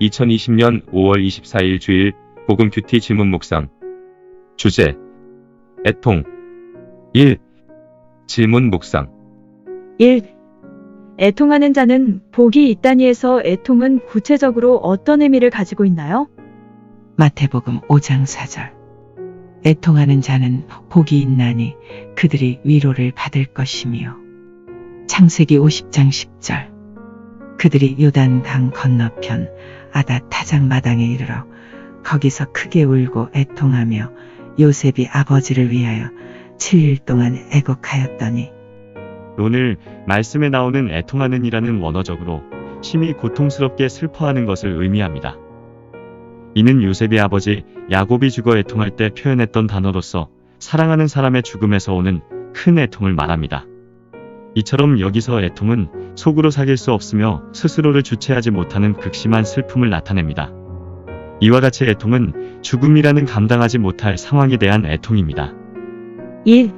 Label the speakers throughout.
Speaker 1: 2020년 5월 24일 주일 복음 큐티 질문 묵상 주제 애통 1 질문 묵상
Speaker 2: 1. 애통하는 자는 복이 있다니에서 애통은 구체적으로 어떤 의미를 가지고 있나요?
Speaker 3: 마태복음 5장 4절. 애통하는 자는 복이 있나니 그들이 위로를 받을 것이며. 창세기 50장 10절. 그들이 요단 강 건너편 아다 타작 마당에 이르러 거기서 크게 울고 애통하며 요셉이 아버지를 위하여 7일 동안 애곡하였더니
Speaker 4: 오늘 말씀에 나오는 애통하는 이라는 원어적으로 심히 고통스럽게 슬퍼하는 것을 의미합니다. 이는 요셉의 아버지 야곱이 죽어 애통할 때 표현했던 단어로서 사랑하는 사람의 죽음에서 오는 큰 애통을 말합니다. 이처럼 여기서 애통은 속으로 사귈 수 없으며 스스로를 주체하지 못하는 극심한 슬픔을 나타냅니다. 이와 같이 애통은 죽음이라는 감당하지 못할 상황에 대한 애통입니다.
Speaker 2: 2.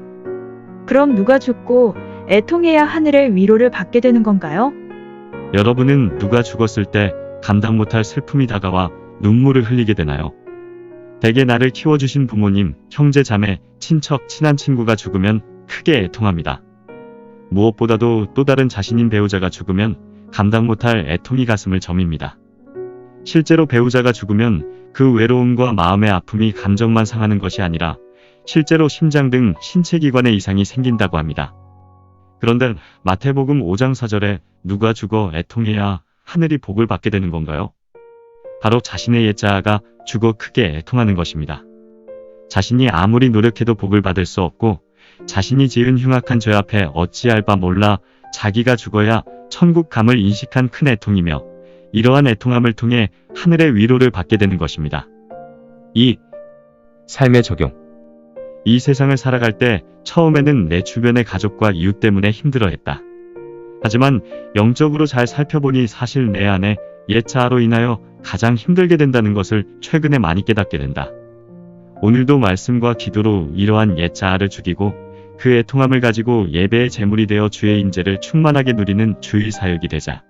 Speaker 2: 그럼 누가 죽고 애통해야 하늘의 위로를 받게 되는 건가요?
Speaker 4: 여러분은 누가 죽었을 때 감당 못할 슬픔이 다가와 눈물을 흘리게 되나요? 대개 나를 키워주신 부모님, 형제, 자매, 친척, 친한 친구가 죽으면 크게 애통합니다. 무엇보다도 또 다른 자신인 배우자가 죽으면 감당 못할 애통이 가슴을 점입니다. 실제로 배우자가 죽으면 그 외로움과 마음의 아픔이 감정만 상하는 것이 아니라 실제로 심장 등 신체 기관에 이상이 생긴다고 합니다. 그런데 마태복음 5장 4절에 누가 죽어 애통해야 하늘이 복을 받게 되는 건가요? 바로 자신의 옛자아가 죽어 크게 애통하는 것입니다. 자신이 아무리 노력해도 복을 받을 수 없고 자신이 지은 흉악한 죄 앞에 어찌할 바 몰라 자기가 죽어야 천국 감을 인식한 큰 애통이며 이러한 애통함을 통해 하늘의 위로를 받게 되는 것입니다.
Speaker 1: 2 삶의 적용
Speaker 4: 이 세상을 살아갈 때 처음에는 내 주변의 가족과 이웃 때문에 힘들어했다. 하지만 영적으로 잘 살펴보니 사실 내 안에 옛자아로 인하여 가장 힘들게 된다는 것을 최근에 많이 깨닫게 된다. 오늘도 말씀과 기도로 이러한 옛자아를 죽이고 그 애통함을 가지고 예배의 제물이 되어 주의 임재를 충만하게 누리는 주일 사역이 되자.